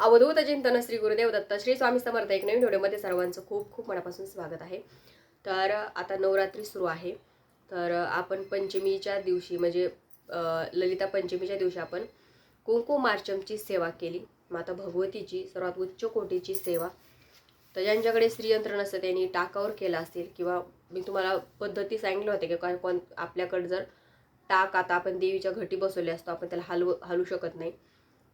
अवधूत चिंतन श्री गुरुदेव दत्त श्री स्वामी समर्थ एक नवीन व्हिडिओमध्ये सर्वांचं खूप खूप मनापासून स्वागत आहे. तर आता नवरात्री सुरू आहे. तर आपण पंचमीच्या दिवशी म्हणजे ललिता पंचमीच्या दिवशी आपण कुंकुमार्चमची सेवा केली. माता भगवतीची सर्वात उच्च कोटीची सेवा. तर ज्यांच्याकडे श्रीयंत्र नसतं त्यांनी टाकावर केला असेल किंवा मी तुम्हाला पद्धती सांगितल्या होत्या की कारण कोण आपल्याकडे जर टाक आता आपण देवीच्या घटी बसवले असतो आपण त्याला हलव हलू शकत नाही.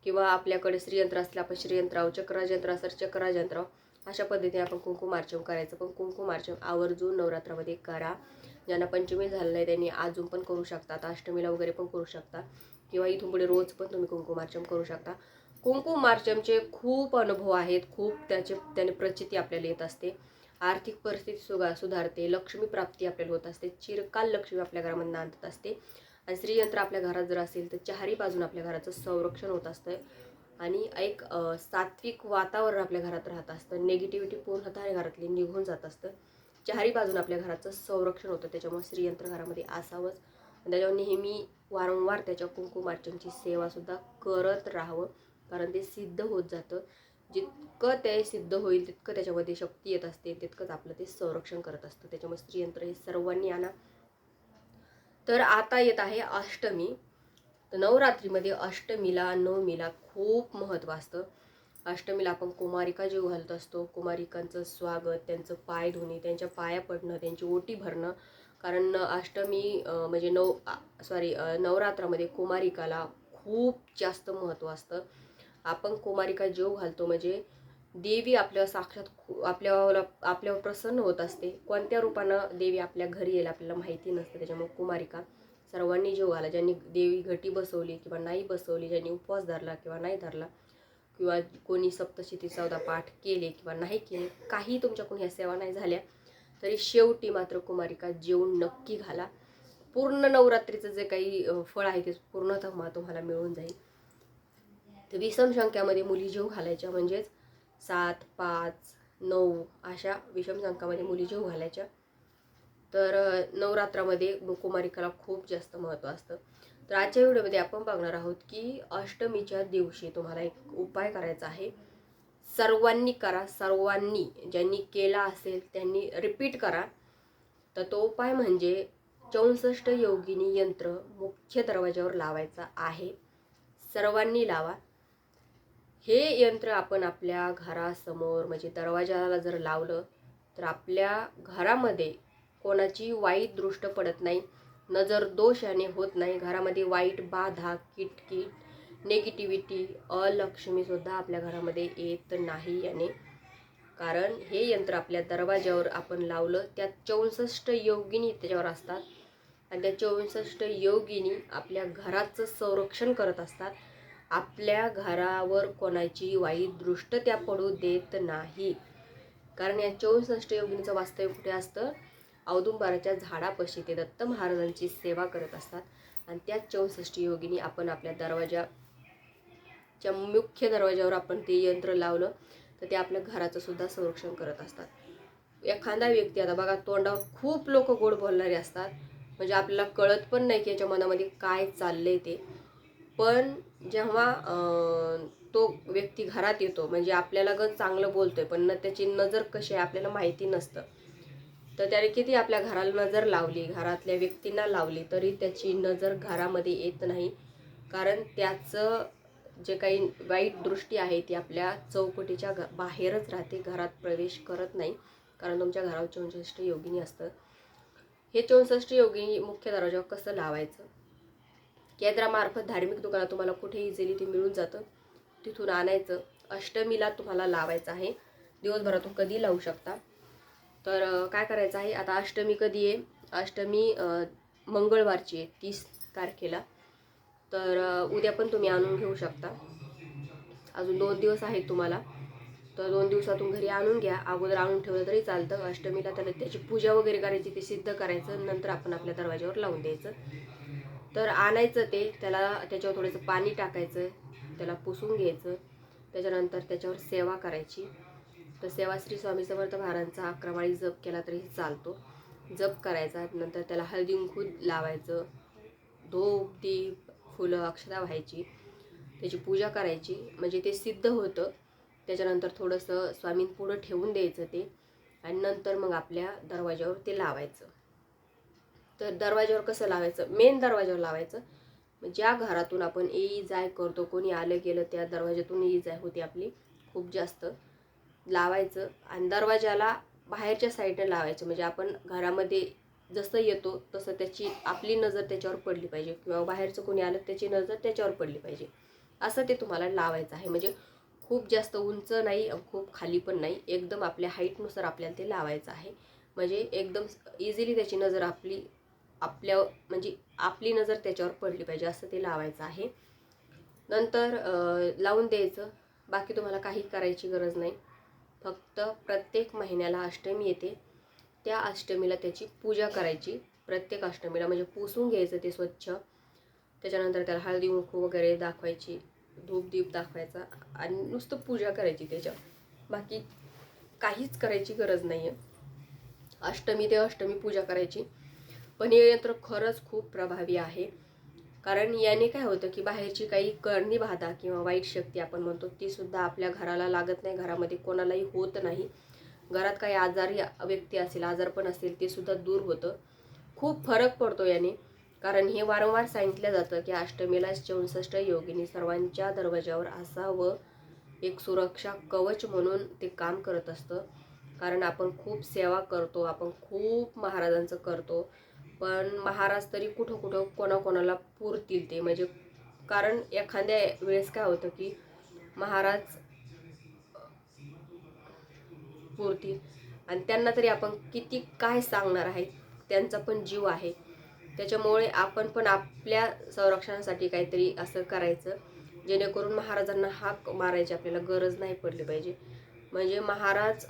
किंवा आपल्याकडे श्रीयंत्र असलं आपण श्रीयंत्राव चक्राजंत्र असेल चक्राजंत्राव अशा पद्धतीने आपण कुंकुमार्चन करायचं. पण कुंकुमार्चन आवर्जून नवरात्रामध्ये करा. ज्यांना पंचमी झालं नाही त्यांनी अजून पण करू शकतात. अष्टमीला वगैरे पण करू शकता. किंवा इथून पुढे रोज पण तुम्ही कुंकुमार्चन करू शकता. कुंकुमार्चमचे खूप अनुभव आहेत. खूप त्याचे त्याने प्रचिती आपल्याला येत असते. आर्थिक परिस्थिती सुगा सुधारते. लक्ष्मी प्राप्ती आपल्याला होत असते. चिरकाल लक्ष्मी आपल्या घरामध्ये आणत असते. आणि स्त्रीयंत्र आपल्या घरात जर असेल तर चारही बाजून आपल्या घराचं संरक्षण होत असतं. आणि एक सात्विक वातावरण आपल्या घरात राहत असतं. निगेटिव्हिटी पूर्णतः घरातली निघून जात असतं. चारही बाजून आपल्या घराचं संरक्षण होतं. त्याच्यामुळे स्त्रीयंत्र घरामध्ये असावंच. त्याच्यावर नेहमी वारंवार त्याच्या कुंकुमार्चनची सेवासुद्धा करत राहावं. कारण ते सिद्ध होत जातं. जितकं ते सिद्ध होईल तितकं त्याच्यामध्ये शक्ती येत असते. तितकंच आपलं ते संरक्षण करत असतं. त्याच्यामुळे स्त्रियंत्र हे सर्वांनी आणा. तर आता येत आहे अष्टमी. तर नवरात्रीमध्ये अष्टमीला नवमीला खूप महत्त्व असतं. अष्टमीला आपण कुमारिका जीव घालत असतो कुमारिकांचं स्वागत त्यांचं पाय धुणे त्यांच्या पाया पडणं त्यांची ओटी भरणं. कारण अष्टमी म्हणजे नऊ सॉरी नवरात्रामध्ये कुमारिकाला खूप जास्त महत्त्व असतं. आपण कुमारिका जीव घालतो म्हणजे देवी आपल्या साक्षात खू- आपल्यावर आपल्यावर प्रसन्न होत असते. कोणत्या रूपानं देवी आपल्या घरी येईल आपल्याला माहिती नसतं. त्याच्यामुळे कुमारिका सर्वांनी जेव घाला. ज्यांनी देवी घटी बसवली किंवा नाही बसवली ज्यांनी उपवास धरला किंवा नाही धरला किंवा कोणी सप्तशती चौदा पाठ केले किंवा नाही केले काही तुमच्याकडून ह्या सेवा नाही झाल्या तरी शेवटी मात्र कुमारिका जेवून नक्की घाला. पूर्ण नवरात्रीचं जे काही फळ आहे ते पूर्णतः मा- तुम्हाला मिळून जाईल. तर विषम संख्यामध्ये मुली जीव घालायच्या म्हणजेच सात पाच नऊ अशा विषम संख्यामध्ये मुली जीव घालायच्या. तर नवरात्रामध्ये कुमारिकाला खूप जास्त महत्त्व असतं. तर आजच्या व्हिडिओमध्ये आपण बघणार आहोत की अष्टमीच्या दिवशी तुम्हाला एक उपाय करायचा आहे. सर्वांनी करा सर्वांनी ज्यांनी केला असेल त्यांनी रिपीट करा. तर तो उपाय म्हणजे चौसष्ट योगिनी यंत्र मुख्य दरवाज्यावर लावायचा आहे. सर्वांनी लावा. हे यंत्र आपण आपल्या घरासमोर म्हणजे दरवाजाला जर लावलं तर आपल्या घरामध्ये कोणाची वाईट दृष्ट पडत नाही नजर दोष याने होत नाही. घरामध्ये वाईट बाधा किटकिट नेगेटिव्हिटी अलक्ष्मीसुद्धा आपल्या घरामध्ये येत नाही याने. कारण हे यंत्र आपल्या दरवाज्यावर आपण लावलं त्यात चौसष्ट योगिनी त्याच्यावर असतात. आणि त्या चौसष्ट योगिनी आपल्या घराचं संरक्षण करत असतात. आपल्या घरावर कोणाची वाईट दृष्ट त्या पडू देत नाही. कारण या चौसष्ट योगिनीचं वास्तव्य कुठे असतं? औदुंबाराच्या झाडापाशी. ते दत्त महाराजांची सेवा करत असतात. आणि त्या चौसष्टी योगिनी आपण आपल्या दरवाजाच्या मुख्य दरवाजावर आपण ते यंत्र लावलं तर ते आपल्या घराचं सुद्धा संरक्षण करत असतात. एखादा व्यक्ती आता बघा तोंडावर खूप लोक गोड बोलणारे असतात. म्हणजे आपल्याला कळत पण नाही की याच्या मनामध्ये काय चाललं आहे ते. पण जेव्हा तो व्यक्ती घरात येतो म्हणजे आपल्याला गण चांगलं बोलतोय पण न त्याची नजर कशी आहे आपल्याला माहिती नसतं. तर त्याने किती आपल्या घराला नजर लावली घरातल्या व्यक्तींना लावली तरी त्याची नजर घरामध्ये येत नाही. कारण त्याचं जे काही वाईट दृष्टी आहे ती आपल्या चौकटीच्या घ बाहेरच राहते घरात प्रवेश करत नाही. कारण तुमच्या घरावर चौसष्ट योगिनी असतं हे चौसष्ट योगिनी मुख्य दरवाजावर कसं लावायचं? केंद्रामार्फत धार्मिक दुकानात तुम्हाला कुठे इझिली ते मिळून जातं. तिथून आणायचं. अष्टमीला तुम्हाला लावायचं आहे. दिवसभरातून कधी लावू शकता. तर काय करायचं आहे? आता अष्टमी कधी आहे? अष्टमी मंगळवारची आहे तीस तारखेला. तर उद्या पण तुम्ही आणून घेऊ शकता. अजून दोन दिवस आहेत तुम्हाला. तर दोन दिवसातून घरी आणून घ्या. अगोदर आणून ठेवलं तरी चालतं. अष्टमीला त्याला त्याची पूजा वगैरे करायची ते सिद्ध करायचं. नंतर आपण आपल्या दरवाज्यावर लावून द्यायचं. तर आणायचं ते त्याला त्याच्यावर थोडंसं पाणी टाकायचं त्याला पुसून घ्यायचं त्याच्यानंतर त्याच्यावर सेवा करायची. तर सेवा श्री स्वामी समर्थ महाराजांचा अकरामाळी जप केला तरी चालतो. जप करायचा नंतर त्याला हळदी लावायचं. धूप दीप फुलं अक्षता व्हायची. त्याची पूजा करायची. म्हणजे ते सिद्ध होतं. त्याच्यानंतर थोडंसं स्वामींपुढं ठेवून द्यायचं ते. आणि नंतर मग आपल्या दरवाज्यावर ते लावायचं. तर दरवाज्यावर कसं लावायचं? मेन दरवाज्यावर लावायचं. ज्या घरातून आपण ये जाय करतो कोणी आलं गेलं त्या दरवाज्यातून ये जाय होती आपली. खूप जास्त. लावायचं आणि दरवाजाला बाहेरच्या साईडने लावायचं. म्हणजे आपण घरामध्ये जसं येतो तसं त्याची आपली नजर त्याच्यावर पडली पाहिजे. किंवा बाहेरचं कोणी आलं त्याची नजर त्याच्यावर पडली पाहिजे. असं ते तुम्हाला लावायचं आहे. म्हणजे खूप जास्त उंच नाही खूप खाली पण नाही. एकदम आपल्या हाईटनुसार आपल्याला ते लावायचं आहे. म्हणजे एकदम इझिली त्याची नजर आपली आपल्या म्हणजे आपली नजर त्याच्यावर पडली पाहिजे असं ते लावायचं आहे. नंतर लावून द्यायचं. बाकी तुम्हाला काही करायची गरज नाही. फक्त प्रत्येक महिन्याला अष्टमी येते. त्या अष्टमीला त्याची पूजा करायची. प्रत्येक अष्टमीला म्हणजे पुसून घ्यायचं ते स्वच्छ. त्याच्यानंतर त्याला हळदी कुंकू वगैरे दाखवायची. धूप दीप दाखवायचा. आणि नुसतं पूजा करायची त्याच्या बाकी काहीच करायची गरज नाही आहे अष्टमी ते अष्टमी पूजा करायची. पण हे यंत्र खरंच खूप प्रभावी आहे. कारण याने काय होतं की बाहेरची काही करणी बाधा किंवा वाईट शक्ती आपण म्हणतो तीसुद्धा आपल्या घराला लागत नाही. घरामध्ये कोणालाही होत नाही. घरात काही आजारी व्यक्ती असेल आजारपण असेल ते सुद्धा दूर होतं. खूप फरक पडतो याने. कारण हे वारंवार सांगितलं जातं की अष्टमीला चौसष्ट योगिनी सर्वांच्या दरवाजावर असावं. एक सुरक्षा कवच म्हणून ते काम करत असतं. कारण आपण खूप सेवा करतो आपण खूप महाराजांचं करतो. पण महाराज तरी कुठं कुठं कोणाकोणाला पुरतील ते. म्हणजे कारण एखाद्या वेळेस काय होतं की महाराज पुरतील. आणि त्यांना तरी आपण किती काय सांगणार आहे त्यांचा पण जीव आहे. त्याच्यामुळे आपण पण आपल्या संरक्षणासाठी काहीतरी असं करायचं जेणेकरून महाराजांना हाक मारायची आपल्याला गरज नाही पडली पाहिजे. म्हणजे महाराज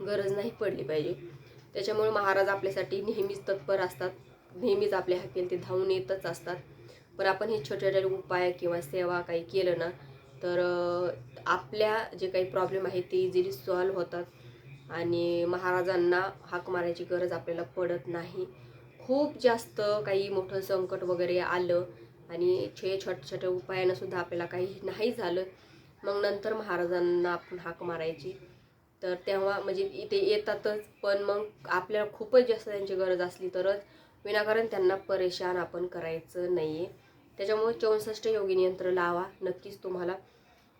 गरज नाही पडली पाहिजे. त्याच्यामुळे महाराज आपल्यासाठी नेहमीच तत्पर असतात. नेहमीच आपल्या हाकेल ते धावून येतच असतात. पण आपण हे छोटे छोटे उपाय किंवा सेवा काही केलं ना तर आपल्या जे काही प्रॉब्लेम आहे ते इझिली सॉल्व्ह होतात. आणि महाराजांना हाक मारायची गरज आपल्याला पडत नाही. खूप जास्त काही मोठं संकट वगैरे आलं आणि छे छोट्या छोट्या उपायानं सुद्धा आपल्याला काही नाही झालं. मग नंतर महाराजांना आपण हाक मारायची. तर तेव्हा म्हणजे इथे येतातच पण मग आपल्याला खूपच जास्त त्यांची गरज असली तरच विनाकारण त्यांना परेशान आपण करायचं नाही आहे त्याच्यामुळे चौसष्ट योगिनी यंत्र लावा. नक्कीच तुम्हाला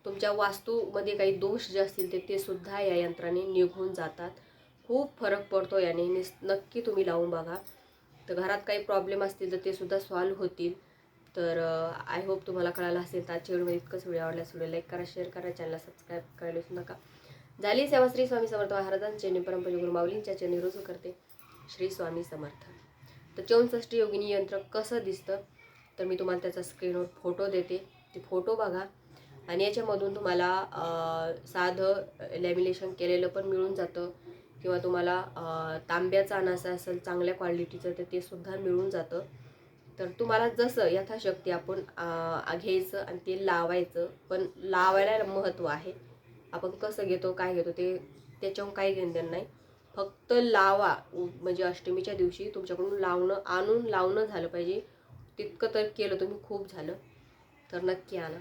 तुमच्या वास्तूमध्ये काही दोष जे असतील ते ते सुद्धा या यंत्राने निघून जातात. खूप फरक पडतो याने. निस नक्की तुम्ही लावून बघा. तर घरात काही प्रॉब्लेम असतील तर ते सुद्धा सॉल्व्ह होतील. तर आय होप तुम्हाला कळालं असेल तर आजच्या व्हिडिओ इतकंच. व्हिडिओ आवडल्यास व्हिडिओ लाईक करा शेअर करा चॅनलला सबस्क्राईब करायला विसरू नका. झाली सेवा श्री स्वामी समर्थ महाराजांचे परंपरे गुरु माऊलींच्या चरणी रुजू करते. श्री स्वामी समर्थ. तर चौसष्टी योगिनी यंत्र कसं दिसतं? तर मी तुम्हाला त्याचा स्क्रीनवर फोटो देते. ते फोटो बघा. आणि याच्यामधून तुम्हाला साधं लॅमिनेशन केलेलं पण मिळून जातं. किंवा तुम्हाला तांब्याचा अनासा असेल चांगल्या क्वालिटीचं तर ते सुद्धा मिळून जातं. तर तुम्हाला जसं यथाशक्ती आपण घ्यायचं आणि ते लावायचं पण लावायला महत्त्व आहे. आपण कसं घेतो काय घेतो ते त्याच्याहून काही घेणं नाही. फक्त लावा उ- म्हणजे अष्टमीच्या दिवशी तुमच्याकडून लावणं आणून लावणं झालं पाहिजे. तितकं तर केलं तुम्ही खूप झालं. तर नक्की आणा.